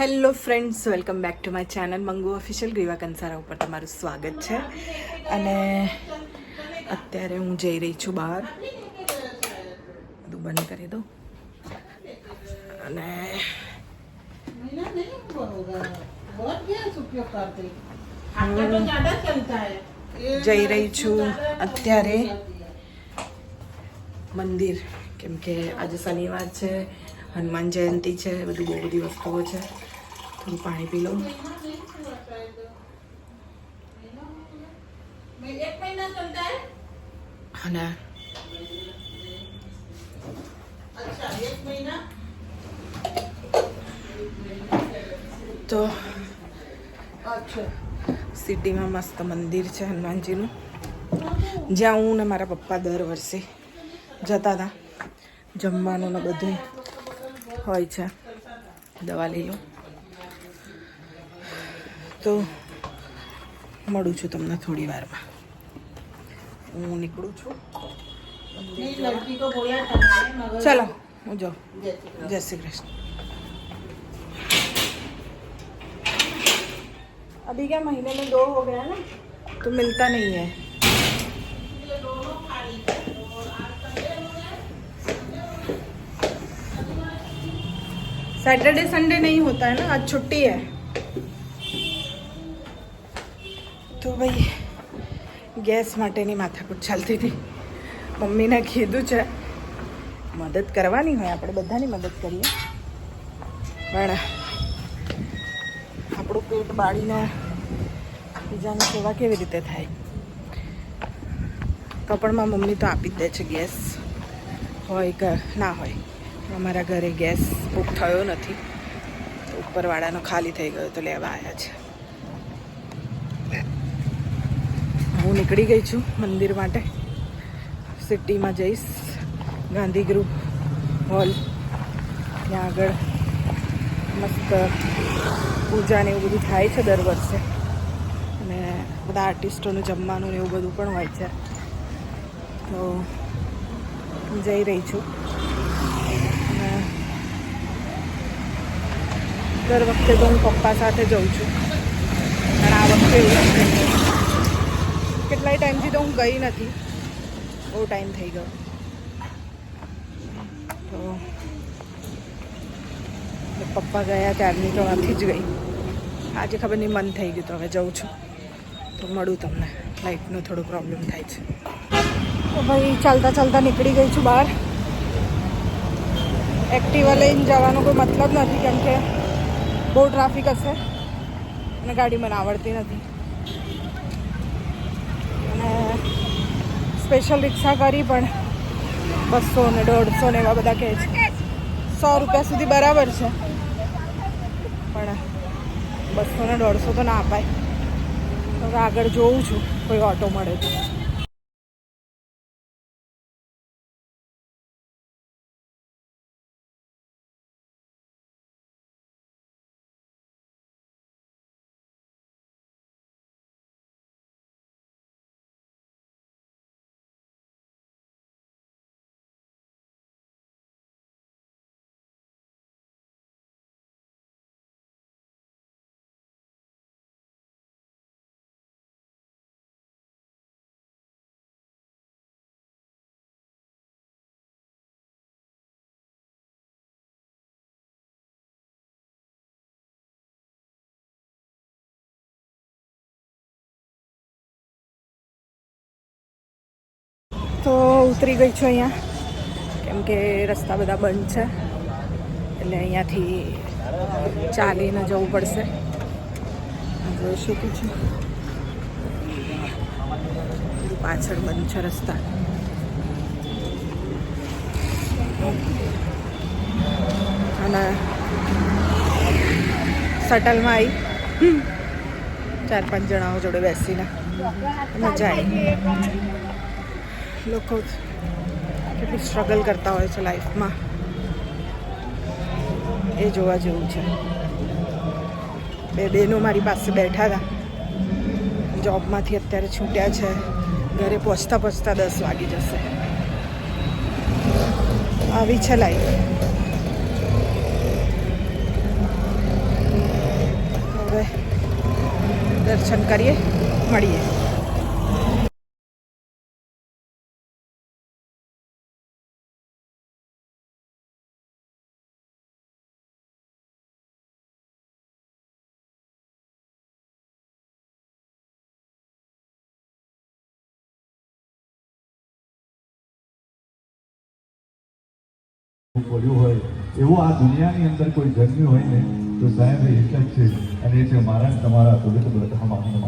Hello friends, welcome back to my channel Mangu official Griva Kansara ઉપર તમારું સ્વાગત છે. અને અત્યારે હું જઈ રહી છું બહાર. બધું બંધ કરી દઉં. અને જઈ રહી છું અત્યારે મંદિર. કેમ કે આજે શનિવાર છે, હનુમાન જયંતી છે, બધી બહુ બધી વસ્તુઓ છે. થોડું પાણી પી લઉં અને તો સિટીમાં મસ્ત મંદિર છે હનુમાનજીનું. જ્યાં હું ને મારા પપ્પા દર વર્ષે જતા હતા. જમવાનું ને બધું હોય છે. દવા લઈ લઉં. તો મળું છું તમને થોડી વારમાં હું નીકળું છું मेरी लड़की को बोला था मैंने, मगर ચલો હું જાઉં जैसे जय श्री कृष्ण अभी क्या महीने में दो हो गया ना तो मिलता नहीं है सैटरडे संडे नहीं होता है ना आज छुट्टी है તો ભાઈ, ગેસ માટેની માથાકૂટ ચાલતી હતી. મમ્મીને કીધું છે, મદદ કરવાની હોય, આપણે બધાની મદદ કરીએ. પણ આપણું પેટ બાળીને બીજાની સેવા કેવી રીતે થાય? તો પણ મમ્મી તો આપી જ દે છે ગેસ. હોય કે ના હોય. અમારા ઘરે ગેસ બુક થયો નથી. ઉપરવાળાનો ખાલી થઈ ગયો તો લેવા આવ્યા છે. હું નીકળી ગઈ છું મંદિર માટે. સિટીમાં જઈશ. Gandhi group hall. ત્યાં આગળ મસ્ત પૂજા ને એવું બધું થાય છે દર વર્ષે. અને બધા આર્ટિસ્ટોનું જમવાનું ને એવું બધું પણ હોય છે. તો હું જઈ રહી છું. દર વખતે તો હું પપ્પા સાથે જઉં છું. પણ આ વખતે એવું. કેટલાય ટાઈમથી તો હું ગઈ નથી. બહુ ટાઈમ થઈ ગયો. તો પપ્પા ગયા ત્યારની તો નથી જ ગઈ. આજે ખબર નહીં, મન થઈ ગયું તો હવે જઉં છું. તો મળું તમને. લાઈટનો થોડો પ્રોબ્લેમ થાય છે. તો ભાઈ ચાલતા ચાલતા નીકળી ગઈ છું બહાર. એક્ટિવા લઈને જવાનો કોઈ મતલબ નથી, કેમ કે બહુ ટ્રાફિક હશે અને ગાડી મને આવડતી નથી. અને સ્પેશિયલ રિક્ષા કરી પણ બસો ને દોઢસો ને એવા બધા કહે છે. સો રૂપિયા સુધી બરાબર છે. પણ બસો ને દોઢસો તો ના અપાય. હવે આગળ જોઉં છું, કોઈ ઓટો મળે તો. તો ઉતરી ગઈ છું અહીંયા. કેમ કે રસ્તા બધા બંધ છે. એટલે અહીંયાથી ચાલીને જવું પડશે. જોઈ શકું છું પાછળ બંધ છે રસ્તા. અને શટલમાં આવી ચાર પાંચ જણાઓ જોડે બેસીને. મજા આવી. લોકો કેટલી સ્ટ્રગલ કરતા હોય છે લાઈફમાં એ જોવા જેવું છે. બે બહેનો મારી પાસે બેઠા હતા. જોબમાંથી અત્યારે છૂટ્યા છે. ઘરે પહોંચતા પહોંચતા દસ વાગી જશે. આવી છે લાઈફ હવે દર્શન કરીએ, મળીએ. પડ્યું હોય, એવું આ દુનિયાની અંદર કોઈ જન્મ્યું હોય ને, તો સાહેબ એક જ છે. અને એ છે મારા તમારા પવિત્ર બ્રહ્માનું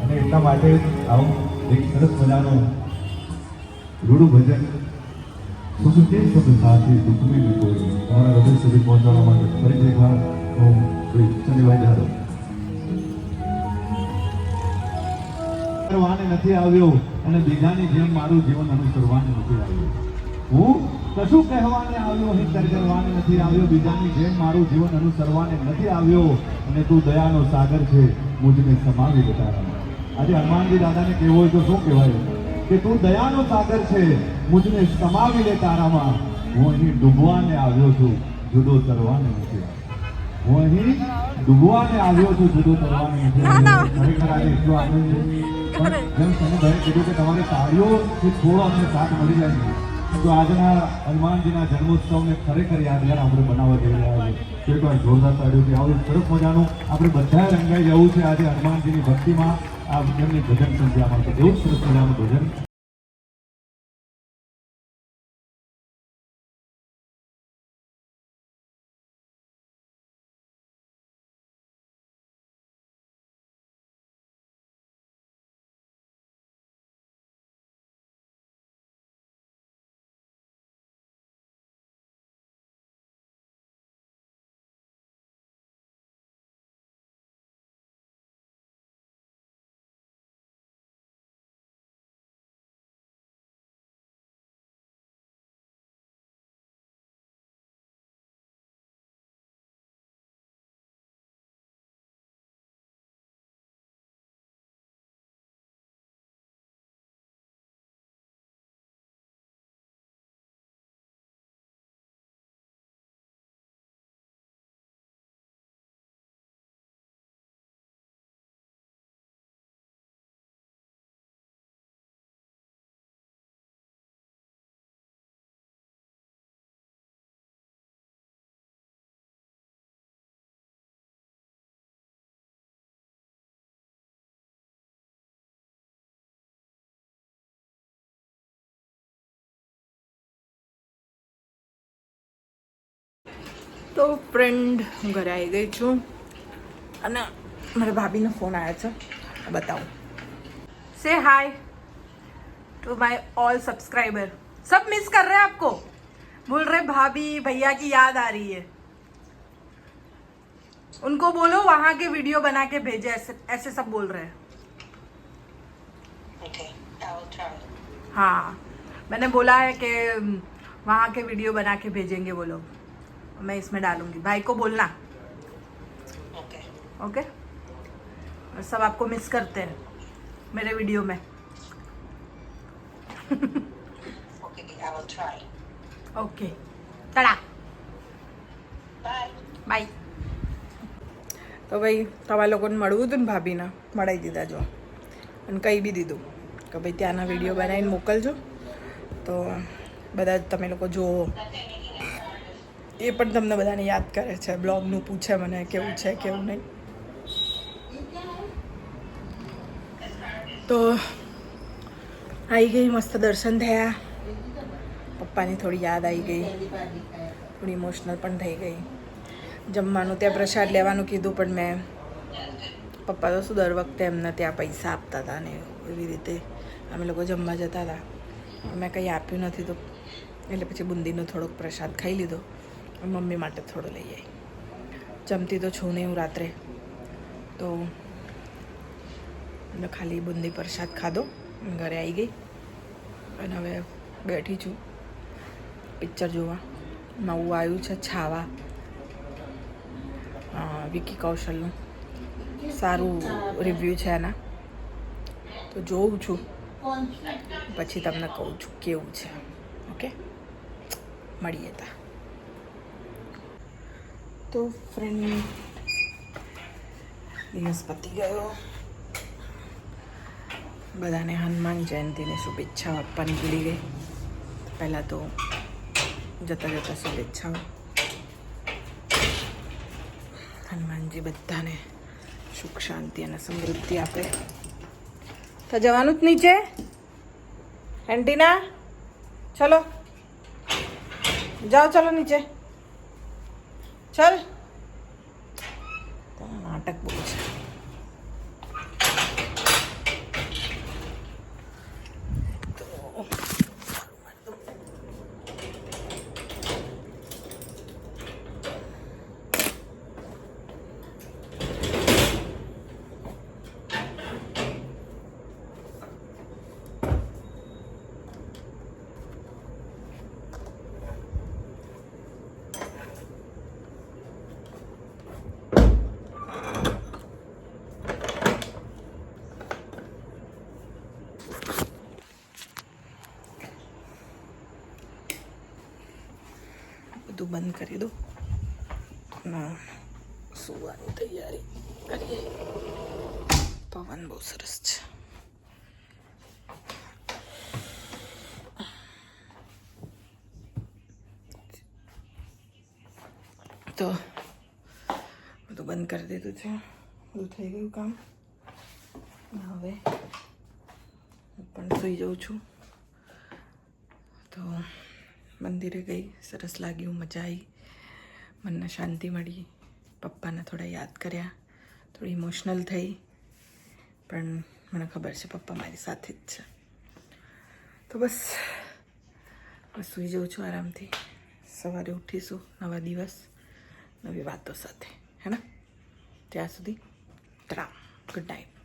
અને એટલા માટે આવું એક સરસ મજાનું રૂડું ભજન શું તે શબ્દ સાથે દુઃખમી લીધો તમારા હૃદય સુધી પહોંચાડવા માટે ફરી એકવાર હું કોઈ શનિવાર જાડો કરવાને નથી આવ્યો અને બીજાની જેમ મારું જીવન અનુસરવાને નથી આવ્યું. હું કશું કહેવાને આવ્યો? અહીં કરવાને નથી આવ્યો. બીજાની જેમ મારું જીવન અનુસરવાને નથી આવ્યો. અને તું દયાનો સાગર છે. મુજને સમાવી દે આજે હનુમાનજી દાદાને કહેવું હોય તો શું કહેવાય? કે તું દયાનો સાગર છે. મુજને સમાવી લે તારામાં. હું અહીં ડૂબવાને આવ્યો છું. જુદો તરવાને નથી. હું અહીં ડૂબવાને આવ્યો છું. જુદો તરવાને ખરેખર આજે એટલો આનંદ છે. જેમ સનુભાઈએ કીધું કે તમારી તાળીઓથી થોડો અમને સાથ મળી જાય ને તો આજના હનુમાનજીના જન્મોત્સવને ખરેખર યાદગાર આપણે બનાવવા જઈ રહ્યા છીએ. એકવાર જોરદાર તાળીઓથી આવું સરસ મજાનું આપણે બધાએ રંગાઈ જવું છે આજે હનુમાનજીની ભક્તિમાં. આ એમની ભજન સંધ્યામાં તો એવું સરસ મજાનું ભજન તો ફ્રેન્ડ હું ઘરે આવી ગઈ છું અને મારા ભાભીનો ફોન આવ્યો છે આ બતાવું से hi to my all subscriber सब मिस कर रहे हैं आपको बोल रहे भाभी भैया की याद आ रही है उनको बोलो वहां के वीडियो बना के भेजे ऐसे ऐसे सब बोल रहे हैं Okay, I will try. हाँ मैंने बोला है कि वहाँ के वीडियो बना के भेजेंगे वो लोग मैं इसमें डालूंगी भाई को बोलना Okay. ओके और सब आपको मिस करते हैं मेरे वीडियो में Okay, I will try. Okay તડા Bye. By તો ભાઈ તમારા લોકોને મળવું હતું ને ભાભીને મળાવી દીધા જો અને કહી બી દીધું કે ભાઈ ત્યાંના વિડીયો બનાવીને મોકલજો તો બધા જ તમે લોકો જુઓ એ પણ તમને બધાને યાદ કરે છે, બ્લોગનું પૂછે મને કેવું છે, કેવું નહીં. તો આવી ગઈ મસ્ત દર્શન થયા. પપ્પાની થોડી યાદ આવી ગઈ. થોડી ઇમોશનલ પણ થઈ ગઈ. જમવાનું ત્યાં પ્રસાદ લેવાનું કીધું, પણ મેં પપ્પા તો શું દર વખતે એમને ત્યાં પૈસા આપતા હતા ને એવી રીતે અમે લોકો જમવા જતા હતા. મેં કંઈ આપ્યું નથી તો એટલે પછી બુંદીનો થોડોક પ્રસાદ ખાઈ લીધો. મમ્મી માટે થોડો લઈ આવી જમતી તો છું નહીં હું રાત્રે. તો એટલે ખાલી બુંદી પ્રસાદ ખાધો ઘરે આવી ગઈ. અને હવે બેઠી છું પિક્ચર જોવા. નવું આવ્યું છે છાવા. વિકી કૌશલનું. સારું રિવ્યૂ છે એના તો જોઉં છું. પછી તમને કહું છું કેવું છે. ઓકે? મળીએ તા. તો ફ્રેન્ડ દિવસ ગયો. બધાને હનુમાન જયંતિની શુભેચ્છાઓ આપવાની ભૂલી ગઈ. પહેલાં તો જતા જતા શુભેચ્છાઓ. હનુમાનજી બધાને સુખ, શાંતિ અને સમૃદ્ધિ આપે. તો જવાનું જ નીચે એન્ટીના ચલો. જાઓ, ચલો નીચે. ચલ. નાટક બહુ છે. તો બધું બંધ કરી દો. ના, સુવાની તૈયારી કરીએ. પવન બહુ સરસ છે. તો બધું બંધ કરી દીધું છે. બધું થઈ ગયું કામ. હવે હું પણ સૂઈ જાઉં છું. તો મંદિરે ગઈ, સરસ લાગ્યું, મજા આવી મનને શાંતિ મળી. પપ્પાને થોડા યાદ કર્યા. થોડી ઇમોશનલ થઈ. પણ મને ખબર છે પપ્પા મારી સાથે જ છે. તો બસ બસ સૂઈ જાઉં છું આરામથી. સવારે ઉઠીશું, નવા દિવસ, નવી વાતો સાથે. હે ને ત્યાં સુધી, રામ. Good night